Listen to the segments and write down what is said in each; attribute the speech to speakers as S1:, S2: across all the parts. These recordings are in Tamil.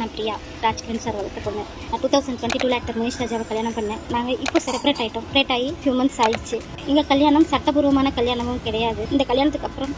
S1: நான் பிரியா ராஜ்கிரண் சார் வளர்த்த பொண்ணு. நான் டூ தௌசண்ட் டுவெண்ட்டி டூவில் ஆக்டர் மனிஷ் ராஜாவை கல்யாணம் பண்ணேன். நாங்கள் இப்போ செப்பரேட் ஆகிட்டோம் செப்பரேட் ஆகி ஃபியூ மந்த்ஸ் ஆயிடுச்சு. எங்கள் கல்யாணம் சட்டபூர்வமான கல்யாணமும் கிடையாது. இந்த கல்யாணத்துக்கு அப்புறம்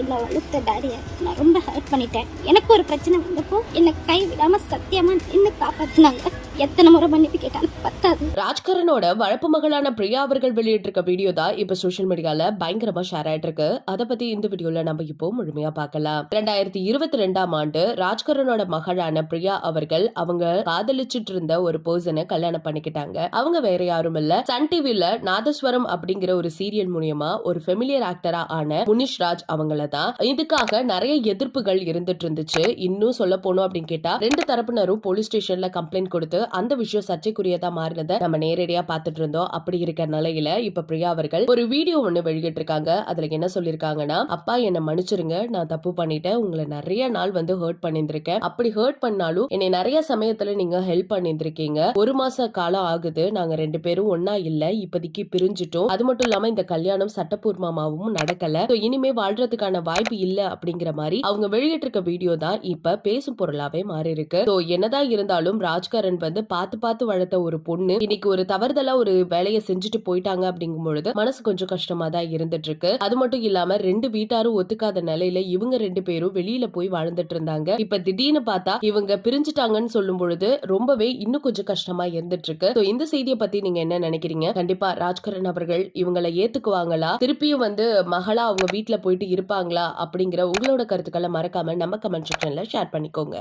S1: என்னை வளர்த்த டேடியை நான் ரொம்ப ஹர்ட் பண்ணிட்டேன். எனக்கு ஒரு பிரச்சனை வந்தப்போ என்னை கை விடாமல் சத்தியமாக என்ன காப்பாற்றினாங்க எத்தனை முறை மன்னிப்பு கேட்டாலும் பத்தாது.
S2: ராஜ்கரனோட வளர்ப்பு மகளான பிரியா அவர்கள் வெளியிட்டிருக்க வீடியோ தான் இப்ப சோஷியல் மீடியால பயங்கரமா ஷேர் ஆயிட்டு இருக்கு அதை பத்தி இந்த வீடியோல நம்ம இப்போ முழுமையா பார்க்கலாம். ரெண்டாயிரத்தி இருபத்தி ரெண்டாம் ஆண்டு ராஜ்கரனோட மகளான பிரியா அவர்கள் அவங்க காதலிச்சிட்டு இருந்த ஒரு பர்சனை கல்யாணம் பண்ணிக்கிட்டாங்க. அவங்க வேற யாரும் இல்ல. சன் டிவில நாதஸ்வரம் அப்படிங்கிற ஒரு சீரியல் மூலியமா ஒரு ஃபெமிலியர் ஆக்டரா ஆன முனிஷ் ராஜ் அவங்கள தான் இதுக்காக நிறைய எதிர்ப்புகள் இருந்துட்டு இருந்துச்சு. இன்னும் சொல்ல போனோம் அப்படின்னு கேட்டா ரெண்டு தரப்பினரும் போலீஸ் ஸ்டேஷன்ல கம்ப்ளைண்ட் கொடுத்து அந்த விஷயம் சர்ச்சைக்குரியதா மாறினதை நம்ம நேரடியா பார்த்துட்டு இருந்தோம். அப்படி இருக்க நிலையில இப்ப பிரியா அவர்கள் ஒரு வீடியோ ஒண்ணு வெளியிட்டு இருக்காங்க அதுல என்ன சொல்லிருக்காங்கன்னா அப்பா என்ன மன்னிச்சிருங்க. நான் தப்பு பண்ணிட்டேன். உங்களை நிறைய நாள் வந்து ஹர்ட் பண்ணியிருந்திருக்கேன். அப்படி ஹர்ட் பண்ணாலும் என்னை நிறைய சமயத்துல நீங்க ஹெல்ப் பண்ணியிருந்திருக்கீங்க. ஒரு மாச காலம் ஆகுது. நாங்க ரெண்டு பேரும் ஒன்னா இல்ல. இப்போதைக்கு பிரிஞ்சுட்டோம். அது மட்டும் இல்லாம இந்த கல்யாணம் சட்டப்பூர்வமாகவும் நடக்கல. இனிமே வாழ்றதுக்கான வாய்ப்பு இல்ல. அப்படிங்கிற மாதிரி அவங்க வெளியிட்டிருக்க வீடியோ தான் இப்ப பேசும் பொருளாவே மாறி இருக்கு என்னதான் இருந்தாலும் ராஜ்கரன் வந்து பார்த்து பார்த்து வளர்த்த ஒரு பொண்ணு. இன்னைக்கு ஒரு தவறுதலா ஒரு வேலையை செஞ்சுட்டு போயிட்டாங்க அப்படிங்கும் பொழுது மனசு கொஞ்சம் கஷ்டமா தான் இருந்துட்டு இருக்கு அது மட்டும் இல்லாம ரெண்டு வீட்டாரும் ஒத்துக்காத நிலையில இவங்க ரெண்டு பேரும் வெளியில போய் வாழ்ந்துட்டு இருந்தாங்க. இப்ப திடீர்னு பார்த்தா இவங்க பிரிஞ்சுட்டாங்கன்னு சொல்லும் பொழுது ரொம்பவே இன்னும் கொஞ்சம் கஷ்டமா இருந்துட்டு இருக்கு இந்த செய்தியை பத்தி நீங்க என்ன நினைக்கிறீங்க? கண்டிப்பா ராஜ்கரன் அவர்கள் இவங்களை ஏத்துக்குவாங்களா? திருப்பியும் வந்து மகளா அவங்க வீட்ல போயிட்டு இருப்பாங்களா? அப்படிங்கிற உங்களோட கருத்துக்களை மறக்காம நம்ம கமெண்ட் செக்ஷன்ல ஷேர் பண்ணிக்கோங்க.